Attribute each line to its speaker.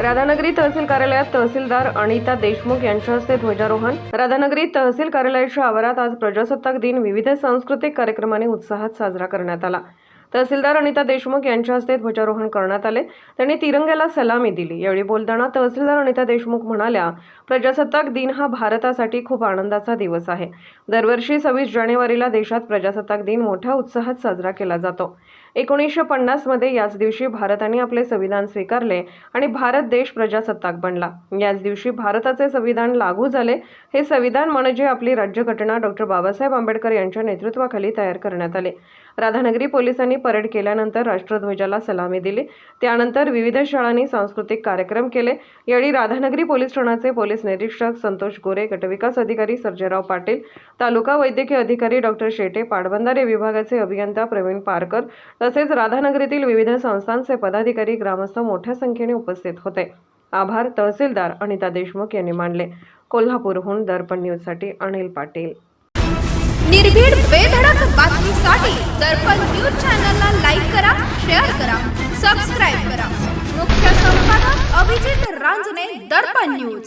Speaker 1: राधानगरी तहसील कार्यालयात तहसीलदार अनिता देशमुख यांच्या हस्ते ध्वजारोहण. राधानगरी तहसील कार्यालयाच्या आवारात आज प्रजासत्ताक दिन. विविध सांस्कृतिक कार्यक्रमाने उत्साहात साजरा करण्यात आला. तहसीलदार अनिता देशमुख यांच्या हस्ते ध्वजारोहण करण्यात आले. त्यांनी तिरंग्याला सलामी दिली. यावेळी बोलताना तहसीलदार अनिता देशमुख म्हणाल्या प्रजासत्ताक दिन हा भारतासाठी खूप आनंदाचा दिवस आहे. दरवर्षी सव्वीस जानेवारीला देशात प्रजासत्ताक दिन मोठ्या उत्साहात साजरा केला जातो. एकोणीसशे पन्नासमध्ये याच दिवशी भारताने आपले संविधान स्वीकारले आणि भारत देश प्रजासत्ताक बनला. याच दिवशी भारताचे संविधान लागू झाले. हे संविधान म्हणजे आपली राज्यघटना डॉक्टर बाबासाहेब आंबेडकर यांच्या नेतृत्वाखाली तयार करण्यात आले. राधानगरी पोलिसांनी परेड केल्यानंतर राष्ट्रध्वजाला सलामी दिली. त्यानंतर विविध शाळांनी सांस्कृतिक कार्यक्रम केले. यावेळी राधानगरी पोलीस ठाण्याचे पोलीस निरीक्षक संतोष गोरे गटविकास अधिकारी सर्जेराव पाटील तालुका वैद्यकीय अधिकारी डॉक्टर शेटे पाटबंधारे विभागाचे अभियंता प्रवीण पारकर तसेच राधानगरीतील विविध संस्थांचे पदाधिकारी ग्रामस्थ मोठ्या संख्येने उपस्थित होते. आभार तहसीलदार अनिता देशमुख यांनी मानले. कोल्हापूरहून दर्पण न्यूजसाठी अनिल पाटील.
Speaker 2: निर्भीड बेधडक बातमीसाठी दर्पण न्यूज चॅनलला लाईक करा शेअर करा सबस्क्राईब करा. मुख्य संपादक अभिजित रांजने दर्पण न्यूज.